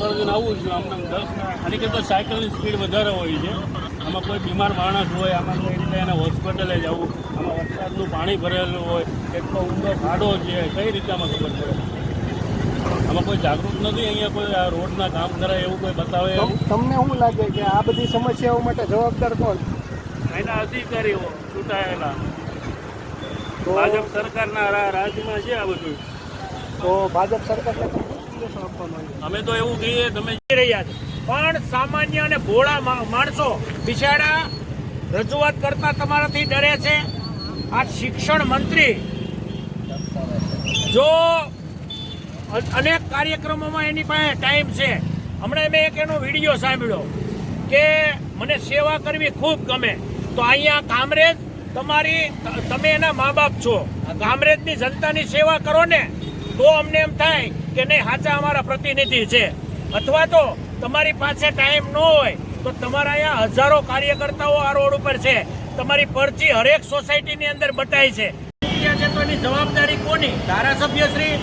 પર જઈને આવું છું આમ દસ આની કરતાં સાયકલની સ્પીડ વધારે હોય છે. આમાં કોઈ બીમાર માણસ હોય આમાં કોઈ રીતે એને હોસ્પિટલે જવું આમાં વરસાદનું પાણી ભરેલું હોય એટલો ઊંડો ખાડો છે કઈ રીતે આમાં ખબર પડે? આમાં કોઈ જાગૃત નથી? અહીંયા કોઈ આ રોડના કામ કરે એવું કોઈ બતાવે? તમને શું લાગે કે આ બધી સમસ્યાઓ માટે જવાબદાર કોણ? એના અધિકારીઓ ચૂંટાયેલા. તો ભાજપ સરકારના રાજ્યમાં રાજમાં છે આ બધું. તો ભાજપ સરકારને અમે તો એવું કહીએ તમે જઈ રહ્યા છો. પણ સામાન્ય અને ભોળા મા- માણસો બિચારા રજૂઆત કરતા તમારાથી ડરે છે. આ શિક્ષણ મંત્રી જો અનેક કાર્યક્રમોમાં એની પાસે ટાઈમ છે. હમણાં મેં એક એનો વીડિયો સાંભળ્યો કે મને સેવા કરવી ખૂબ ગમે. તો અહીંયા કામરેજ તમારી તમે એના મા બાપ છો. આ કામરેજની જનતાની સેવા કરો ને તો અમને એમ થાય કે નહીં, સાચા અમારા પ્રતિનિધિ છે. અથવા તો તમારી પાસે ટાઈમ ન હોય, તો તમારા અહીંયા હજારો કાર્યકર્તાઓ આ રોડ ઉપર છે. તમારી પરચી હરેક સોસાયટીની અંદર બટાઈ છે. તો એની જવાબદારી કોની? ધારાસભ્ય શ્રી,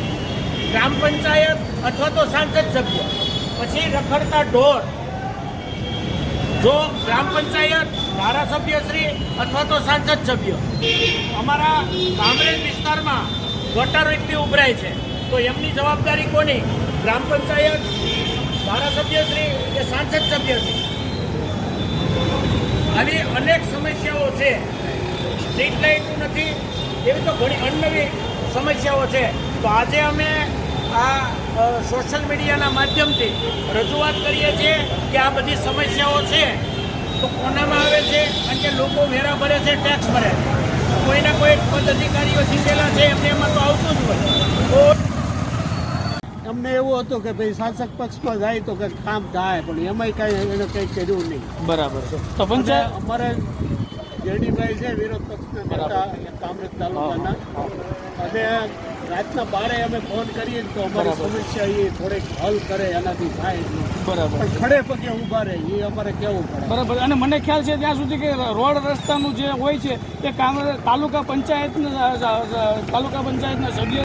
ગ્રામ પંચાયત અથવા તો સાંસદ સભ્ય? પછી રખડતા ઢોર. જો ગ્રામ પંચાયત, ધારાસભ્ય શ્રી અથવા તો સાંસદ સભ્ય? અમારા કામરેજ વિસ્તારમાં ગટર એટલી ઉભરાય છે. તો એમની જવાબદારી કોની? ગ્રામ પંચાયત, ધારાસભ્ય શ્રી કે સાંસદ સભ્ય શ્રી? આવી અનેક સમસ્યાઓ છે. સ્ટ્રીટ લાઈટ નથી, એવી તો ઘણી અનનવી સમસ્યાઓ છે. તો આજે અમે આ સોશિયલ મીડિયાના માધ્યમથી રજૂઆત કરીએ છીએ કે આ બધી સમસ્યાઓ છે. તો કોનામાં આવે છે? અને કે લોકો વેરા ભરે છે ટેક્સ ભરે. છે કોઈના કોઈ પદ અધિકારીઓ જીતેલા છે, એમને એમાં તો આવતું જ હોય. તો અમને એવું હતું કે ભાઈ શાસક પક્ષમાં જાય તો કંઈક કામ થાય પણ એમાંય કાંઈ એને કંઈ કર્યું નહીં. બરાબર છે. તો પંચાયત અમારે જેડીભાઈ છે વિરોધ પક્ષના નેતા કામરેજ તાલુકાના. અને રાતના બારે અમે ફોન કરીએ તો અમારી સમસ્યા એ થોડીક હલ કરે એનાથી થાય બરાબર. પણ ખડે પગે ઊભા રહે એ અમારે કેવું પડે? બરાબર. અને મને ખ્યાલ છે ત્યાં સુધી કે રોડ રસ્તાનું જે હોય છે એ કામ તાલુકા પંચાયતના તાલુકા પંચાયતના સભ્ય